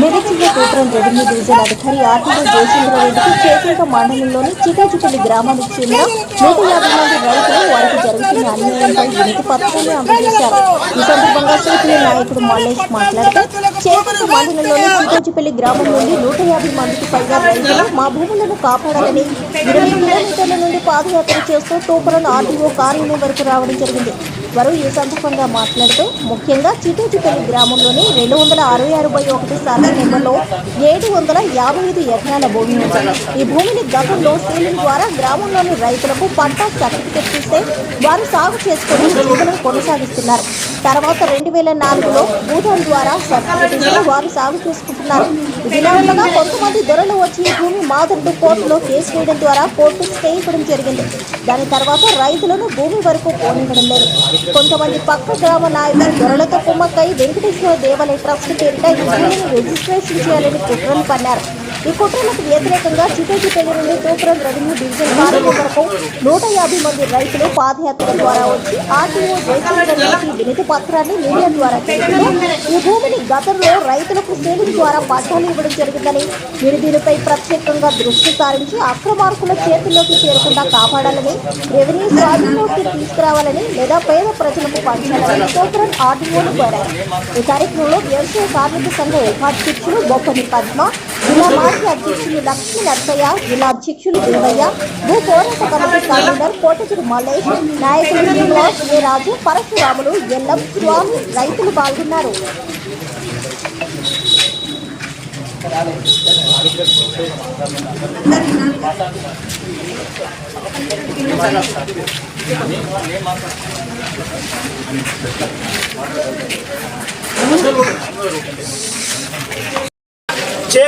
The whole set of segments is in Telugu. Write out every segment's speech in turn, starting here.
మెదక్ సూత్రం రెవెన్యూ డివిజన్ అధికారి ఆర్టీఓ జయచంద్రారెడ్డికి చేకుంట మండలంలోని చికాచిపల్లి గ్రామానికి చెందిన నూట యాభై మంది రైతులు వారికి జరుగుతున్న అన్యాయంపై వినతి పత్రాన్ని అందజేశారు. ఈ సందర్భంగా సూత్రీయ నాయకుడు మల్లేష్ మాట్లాడుతూ చేకుంట మండలంలోని చికాచిపల్లి గ్రామం నుండి నూట యాభై మందికి పైగా రైతులు మా భూములను కాపాడాలని ఇరవై కిలోమీటర్ల నుండి పాదయాత్ర చేస్తూ తూపలను ఆర్టీఓ కార్యాలయం వరకు రావడం జరిగింది. వారు ఈ సందర్భంగా మాట్లాడుతూ ముఖ్యంగా చిటూచిపల్లి గ్రామంలోని రెండు వందల అరవై ఆరు బై ఒకటి సర్వే నెంబర్లో ఏడు వందల యాభై ఐదు ఎకరాల భూమి ఉంది. ఈ భూమిని గతంలో సీలింగ్ ద్వారా గ్రామంలోని రైతులకు పంట సర్టిఫికెట్ ఇస్తే వారు సాగు చేసుకుని జీవనం కొనసాగిస్తున్నారు. తర్వాత రెండు వేల నాలుగులో భూటాన్ ద్వారా సర్టిఫికెట్ వారు సాగు చేసుకుంటున్నారు. ఇదిలా ఉండగా కొంతమంది దొరలు వచ్చి భూమి మాదరుడు కోర్టులో కేసు వేయడం ద్వారా కోర్టు స్టే ఇవ్వడం జరిగింది. దాని తర్వాత రైతులను భూమి వరకు పోనివ్వడం లేదు. కొంతమంది పక్క గ్రామ నాయకులు దొరలతో కుమ్మక్కై వెంకటేశ్వర దేవాలయ ట్రస్ట్ పేరిట ఈ భూమిని రిజిస్ట్రేషన్ చేయాలని కుట్రలు పన్నారు. ఈ కుట్రలకు వ్యతిరేకంగా చిటేజిపల్లి నుండి తూపురం రెవెన్యూ డివిజన్ కార్యాలయం వరకు నూట యాభై మంది రైతులు పాదయాత్ర ద్వారా వచ్చి ఆర్టీఓ జయచంద్రరెడ్డికి వినతి పత్రాన్ని మీడియా ద్వారా తెలుపుతూ ఈ భూమిని గతంలో రైతులకు సేవింగ్ ద్వారా పట్టాలు ఇవ్వడం జరిగిందని మీరు దీనిపై ప్రత్యేకంగా దృష్టి సారించి అక్రమార్కుల చేతుల్లోకి చేరకుండా కాపాడాలని రెవెన్యూ స్వాధీనంలోకి తీసుకురావాలని లేదా పేద ప్రజలకు పంచాలని తూపురం ఆర్టీఓను కోరారు. ఈ కార్యక్రమంలో వ్యవసాయ కార్మిక సంఘ ఉపాధ్యక్షులు బొప్పని పద్మ జిల్లా మాజీ అధ్యక్షులు లక్ష్మీ నర్సయ్య జిల్లా అధ్యక్షులు దేవయ్య భూ పోరాట కమిటీ కన్వీనర్ కోటగిరి మల్లేష్ నాయకులు శ్రీనివాస్ రాజు పరశురాములు ఎల్లం స్వామి రైతులు పాల్గొన్నారు.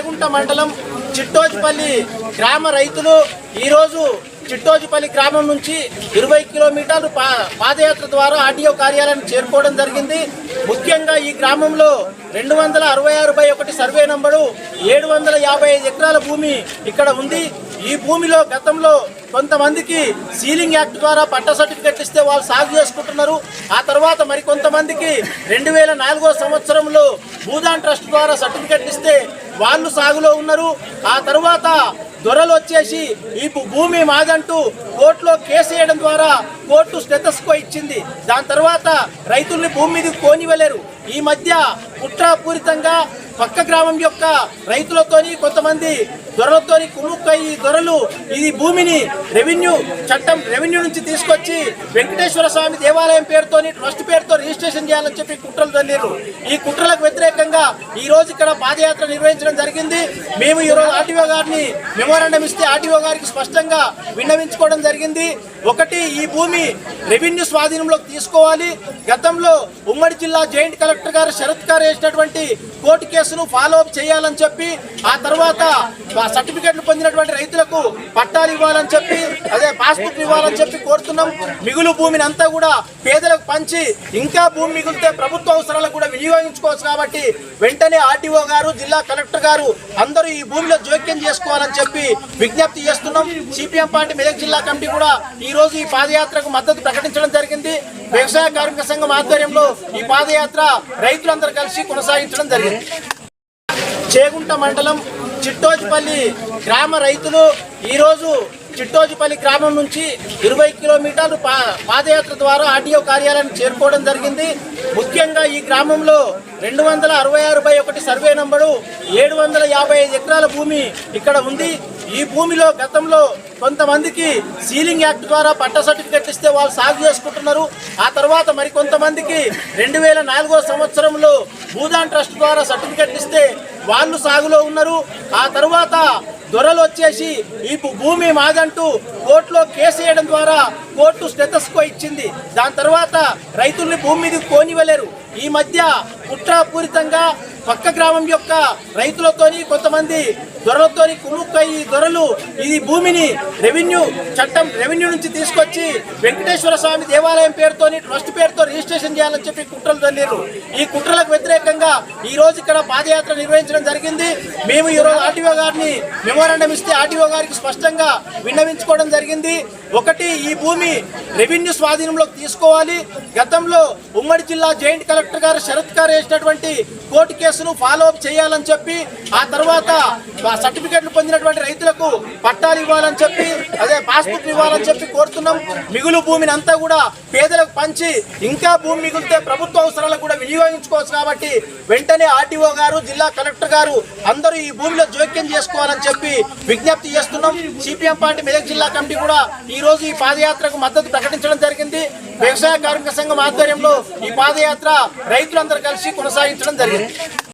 చేగుంట మండలం చిట్టోజిపల్లి గ్రామ రైతులు ఈరోజు చిట్టోజిపల్లి గ్రామం నుంచి ఇరవై కిలోమీటర్లు పా పాదయాత్ర ద్వారా ఆర్టీఓ కార్యాలయాన్ని చేరుకోవడం జరిగింది. ముఖ్యంగా ఈ గ్రామంలో రెండు వందల అరవై ఆరు బై ఒకటి సర్వే నంబరు ఏడు వందల యాభై ఐదు ఎకరాల భూమి ఇక్కడ ఉంది. ఈ భూమిలో గతంలో కొంతమందికి సీలింగ్ యాక్ట్ ద్వారా పట్ట సర్టిఫికెట్ ఇస్తే వాళ్ళు సాగు చేసుకుంటున్నారు. ఆ తర్వాత మరి కొంతమందికి రెండు వేల నాలుగో సంవత్సరంలో భూదాన్ ట్రస్ట్ ద్వారా సర్టిఫికెట్ ఇస్తే వాళ్ళు సాగులో ఉన్నారు. ఆ తర్వాత దొరలు వచ్చేసి ఈ భూమి మాదంటూ కోర్టులో కేసు వేయడం ద్వారా కోర్టు స్టెటస్కో ఇచ్చింది. దాని తర్వాత రైతుల్ని భూమి మీదకి కోనివ్వలేరు ఈ మధ్య కుట్రాపూరితంగా పక్క గ్రామం యొక్క రైతులతోని కొంతమంది దొరలతోని కుమ్ముక్కయి ఈ దొరలు ఈ భూమిని రెవెన్యూ చట్టం రెవెన్యూ నుంచి తీసుకొచ్చి వెంకటేశ్వర స్వామి దేవాలయం పేరుతోని ట్రస్ట్ పేరుతో రిజిస్ట్రేషన్ చేయాలని చెప్పి కుట్రలు చల్లారు ఈ కుట్రలకు ఈ రోజు ఇక్కడ పాదయాత్ర నిర్వహించడం జరిగింది. మేము ఈ రోజు ఆర్టీఓ గారిని మెమోరాండం ఇస్తే ఆర్టీఓ గారికి స్పష్టంగా విన్నవించుకోవడం జరిగింది. ఒకటి ఈ భూమి రెవెన్యూ స్వాధీనంలోకి తీసుకోవాలి. గతంలో ఉమ్మడి జిల్లా జాయింట్ కలెక్టర్ గారు శరత్ గారు వేసినటువంటి కోర్టు కేసును ఫాలో అప్ చేయాలని చెప్పి ఆ తర్వాత ఆ సర్టిఫికెట్లు పొందినటువంటి రైతులకు పట్టాలు ఇవ్వాలని చెప్పి అదే పాస్బుక్ ఇవ్వాలని చెప్పి కోరుతున్నాం. మిగులు భూమిని అంతా కూడా పేదలకు పంచి ఇంకా భూమి మిగిలితే ప్రభుత్వ అవసరాలకు కూడా వినియోగించుకోవచ్చు కాబట్టి వెంటనే ఆర్టీఓ గారు జిల్లా కలెక్టర్ గారు అందరూ ఈ భూమిలో జోక్యం చేసుకోవాలని చెప్పి విజ్ఞప్తి చేస్తున్నాం. సిపిఎం పార్టీ మెదక్ జిల్లా కమిటీ కూడా ఈ రోజు ఈ పాదయాత్రకు మద్దతు ప్రకటించడం జరిగింది. వ్యవసాయ కార్మిక సంఘం ఆధ్వర్యంలో ఈ పాదయాత్ర రైతులందరూ కలిసి కొనసాగించడం జరిగింది. చేగుంట మండలం చిట్టోజిపల్లి గ్రామ రైతులు ఈరోజు చిట్టోజిపల్లి గ్రామం నుంచి ఇరవై కిలోమీటర్లు పా పాదయాత్ర ద్వారా ఆర్టీఓ కార్యాలయాన్ని చేరుకోవడం జరిగింది. ముఖ్యంగా ఈ గ్రామంలో రెండు వందల అరవై ఆరు బై ఒకటి సర్వే నంబరు ఏడు వందల యాభై ఐదు ఎకరాల భూమి ఇక్కడ ఉంది. ఈ భూమిలో గతంలో కొంతమందికి సీలింగ్ యాక్ట్ ద్వారా పట్ట సర్టిఫికెట్ ఇస్తే వాళ్ళు సాగు చేసుకుంటున్నారు. ఆ తర్వాత మరి కొంతమందికి రెండు వేల నాలుగో సంవత్సరంలో భూదాన్ ట్రస్ట్ ద్వారా సర్టిఫికెట్ ఇస్తే వాళ్ళు సాగులో ఉన్నారు. ఆ తర్వాత దొరలు వచ్చేసి ఈ భూమి మాదంటూ కోర్టులో కేసు వేయడం ద్వారా కోర్టు స్టెటస్కో ఇచ్చింది. దాని తర్వాత రైతుల్ని భూమి మీదకి కోనివ్వలేరు ఈ మధ్య కుట్రాపూరితంగా పక్క గ్రామం యొక్క రైతులతోని కొంతమంది దొరలతోని కుమ్ముక్కయి ఈ దొరలు ఈ భూమిని రెవెన్యూ చట్టం రెవెన్యూ నుంచి తీసుకొచ్చి వెంకటేశ్వర స్వామి దేవాలయం పేరుతోని ట్రస్ట్ పేరుతో రిజిస్ట్రేషన్ చేయాలని చెప్పి కుట్రలు చల్లారు ఈ కుట్రలకు వ్యతిరేకంగా ఈ రోజు ఇక్కడ పాదయాత్ర నిర్వహించడం జరిగింది. మేము ఈ రోజు ఆర్టీఓ గారిని మెమోరాండం ఇస్తే ఆర్టీఓ గారికి స్పష్టంగా విన్నవించుకోవడం జరిగింది. ఒకటి ఈ భూమి రెవెన్యూ స్వాధీనంలోకి తీసుకోవాలి. గతంలో ఉమ్మడి జిల్లా జాయింట్ కలెక్టర్ గారు శరత్ గారు వేసినటువంటి కోర్టు కేసును ఫాలో అప్ చేయాలని చెప్పి ఆ తర్వాత ఆ సర్టిఫికెట్లు పొందినటువంటి రైతులకు పట్టాలు ఇవ్వాలని చెప్పి అదే పాస్బుక్ ఇవ్వాలని చెప్పి కోరుతున్నాం. మిగులు భూమిని అంతా కూడా పేదలకు పంచి ఇంకా భూమి మిగిలితే ప్రభుత్వ అవసరాలకు కూడా వినియోగించుకోవచ్చు కాబట్టి వెంటనే ఆర్టీఓ గారు జిల్లా కలెక్టర్ గారు అందరూ ఈ భూమిలో జోక్యం చేసుకోవాలని చెప్పి విజ్ఞప్తి చేస్తున్నాం. సిపిఎం పార్టీ మెదక్ జిల్లా కమిటీ కూడా ఈ రోజు ఈ పాదయాత్రకు మద్దతు ప్రకటించడం జరిగింది. వ్యవసాయ కార్మిక సంఘం ఆధ్వర్యంలో ఈ పాదయాత్ర రైతులందరూ కలిసి కొనసాగించడం జరిగింది.